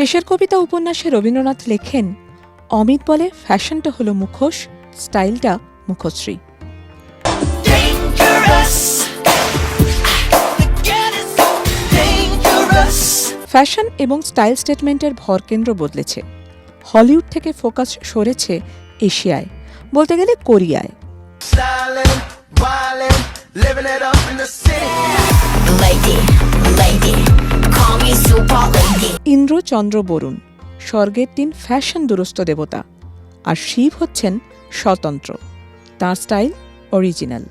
শেষের কবিতা উপন্যাসে রবীন্দ্রনাথ লেখেন অমিত বলে ফ্যাশনটা হলো মুখোশ স্টাইলটা মুখশ্রী. ফ্যাশন এবং স্টাইল স্টেটমেন্টের ভরকেন্দ্র বদলেছে হলিউড থেকে ফোকাস সরেছে এশিয়ায় বলতে গেলে কোরিয়ায় living it up in the city. Lady, lady, call me super lady. Indra চন্দ্র বরুণ, স্বর্গের তিন ফ্যাশন দুরস্ত দেবতা, আর শিব হচ্ছেন স্বতন্ত্র। তার স্টাইল অরিজিনাল।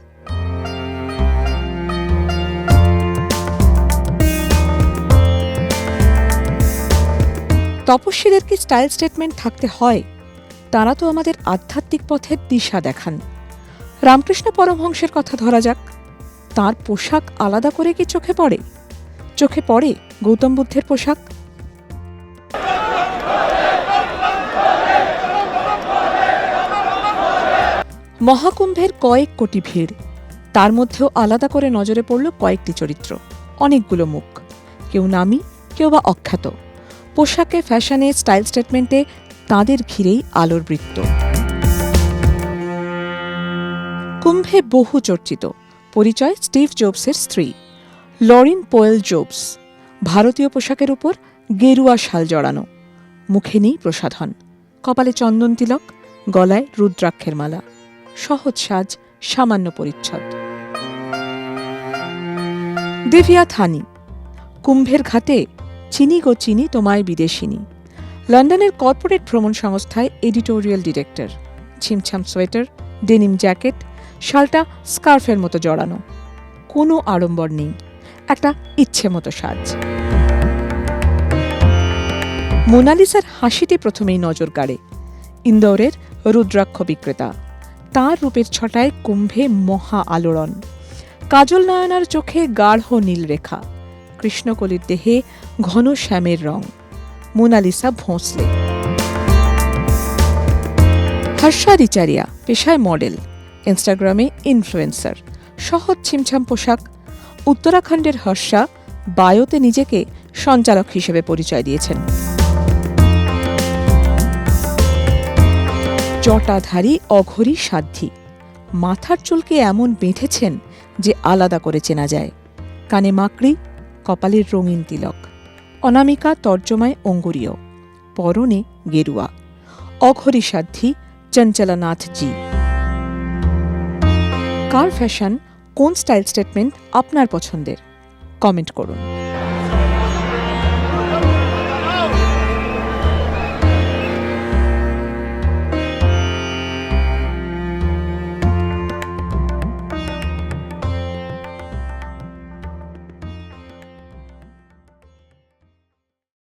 তপস্বীদের কি স্টাইল স্টেটমেন্ট থাকতে হয়। তারা তো আমাদের আধ্যাত্মিক পথের দিশা দেখান। রামকৃষ্ণ পরমহংসের কথা ধরা যাক। তার পোশাক আলাদা করে কি চোখে পড়ে? চোখে পড়ে গৌতম বুদ্ধের পোশাক? মহাকুম্ভের কয়েক কোটি ভিড়। তার মধ্যেও আলাদা করে নজরে পড়ল কয়েকটি চরিত্র। অনেকগুলো মুখ। কেউ নামি, কেউ বা অখ্যাত। পোশাকে, ফ্যাশনে, স্টাইল স্টেটমেন্টে তাঁদের ঘিরেই আলোর বৃত্ত। কুম্ভে বহু চর্চিত। পরিচয় স্টিভ জোবসের স্ত্রী। Laurene Powell Jobs. ভারতীয় পোশাকের উপর গেরুয়া শাল জড়ানো। মুখে নেই প্রসাধন। কপালে চন্দন তিলক, গলায় রুদ্রাক্ষের মালা। সহজ সাজ, সামান্য পরিচ্ছদ। দেভিয়া থানি, কুম্ভের ঘাটে চিনি গো চিনি তোমায় বিদেশিনী। লন্ডনের কর্পোরেট ভ্রমণ সংস্থায় এডিটোরিয়াল ডিরেক্টর। ছিমছাম সোয়েটার, ডেনিম জ্যাকেট, শালটা স্কার্ফের মতো জড়ানো। কোনো আড়ম্বর নেই, একটা ইচ্ছে মতো সাজ। মোনালিসার হাসিটি প্রথমেই নজর কাড়ে। ইন্দোরের রুদ্রাক্ষ বিক্রেতা। তার রূপের ছটায় কুম্ভে মহা আলোড়ন। কাজল নয়নার চোখে গাঢ় নীল রেখা কৃষ্ণকলির দেহে ঘন শ্যামের রং। মোনালিসা ভোঁসলে। হর্ষা রিচারিয়া পেশায় মডেল। ইনস্টাগ্রামে ইনফ্লুয়েন্সার। সহজ ছিমছাম পোশাক। উত্তরাখণ্ডের হর্ষা বায়োতে নিজেকে সঞ্চালক হিসেবে পরিচয় দিয়েছেন। জটাধারী অঘরী সাধ্যী মাথার চুলকে এমন বেঁধেছেন যে আলাদা করে চেনা যায়। কানে মাকড়ি, কপালের রঙিন তিলক। অনামিকা তর্জমায় অঙ্গুরীয়। পরনে গেরুয়া। অঘরী সাধ্যী চঞ্চলানাথজি। কার ফ্যাশন, কোন স্টাইল স্টেটমেন্ট আপনার পছন্দের? কমেন্ট করুন।